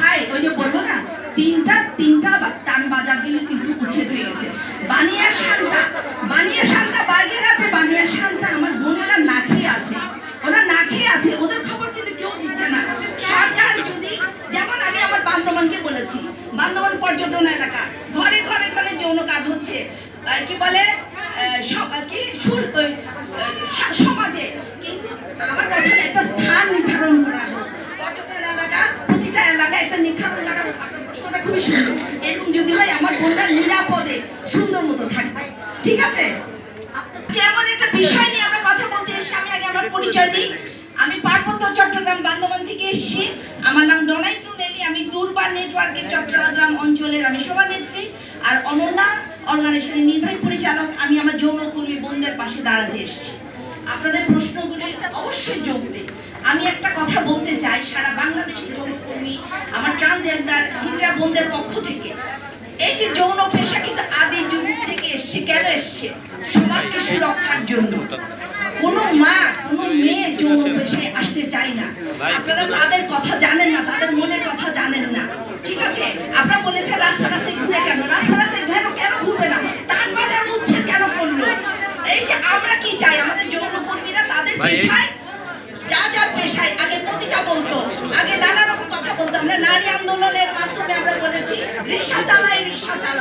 ভাই, ওই যে বলল না, তিনটা তিনটা তার বাজার গেলে কিন্তু উচ্ছেদ হয়ে গেছে। বানিয়া শান্তা বানিয়া শান্তা বাগেরাতে বানিয়া শান্তা আমার বোনেরা না খেয়ে আছে। ওরা না খেয়ে আছে, ওদের খবর কিন্তু কেউ দিচ্ছে না। সরকার যদি, যেমন আমি আমার বান্ধবানকে বলেছি, বান্ধবান পর্যটন এলাকা, ঘরে ঘরে ঘরে যৌন কাজ হচ্ছে। কি বলে? সব- কি সুর- ওই, আহ, সা- সমাজে কিন্তু আমার কথা হলো একটা স্থান নির্ধারণ করা হোক পর্যটন এলাকা প্রতিটা এলাকায় একটা নির্ধারণ করা হোক আপনার প্রশ্নটা খুবই সুন্দর এরকম যদি হয়, আমার বোনটা নিরাপদে, সুন্দর মতো থাকবে। ঠিক আছে? কেমন একটা বিষয় নিয়ে আমরা কথা বলতে এসেছি, আমি আগে আমার পরিচয় দিই। আমি পার্বত্য চট্টগ্রাম বান্দরবান থেকে এসেছি। আমার নাম ডনাই টুনেলি আমি দুর্বার নেটওয়ার্কের চট্টগ্রাম অঞ্চলের আমি সভানেত্রী। আর অনন্যা অর্গানাইজেশনের নির্বাহী পরিচালক, আমি আমার যৌনকর্মী বোনদের পাশে দাঁড়াতে এসেছি। আপনাদের প্রশ্নগুলি অবশ্যই যোগ্যে আমি একটা কথা বলতে চাই, সারা বাংলাদেশের যৌনকর্মী আমার ট্রান্সজেন্ডার হিজড়া বোনদের পক্ষ থেকে এই যে যৌন পেশা কিন্তু আদি যুগ থেকে এসছে কেন এসছে? সমাজকে সুরক্ষার জন্য। কোনো মা কোনো মেয়ে যৌন পেশায় আসতে চায় না। আপনারা তাদের কথা জানেন না তাদের মনের কথা জানেন না। ঠিক আছে? আপনারা বলেছেন রাস্তা রাস্তায় ঘুরে কেন? রাস্তা রাস্তায় কেন কেন ঘুরবে না? তার বাজার উচ্ছে কেন করল? এই যে আমরা কি চাই? আমাদের যৌন কর্মীরা তাদের পেশায় যা যার পেশায় আগে প্রতিটা বলতো আগে নানা রকম কথা বলতো। আমরা নারী আন্দোলনের রিক্সা চালাই রিক্সা চালাও।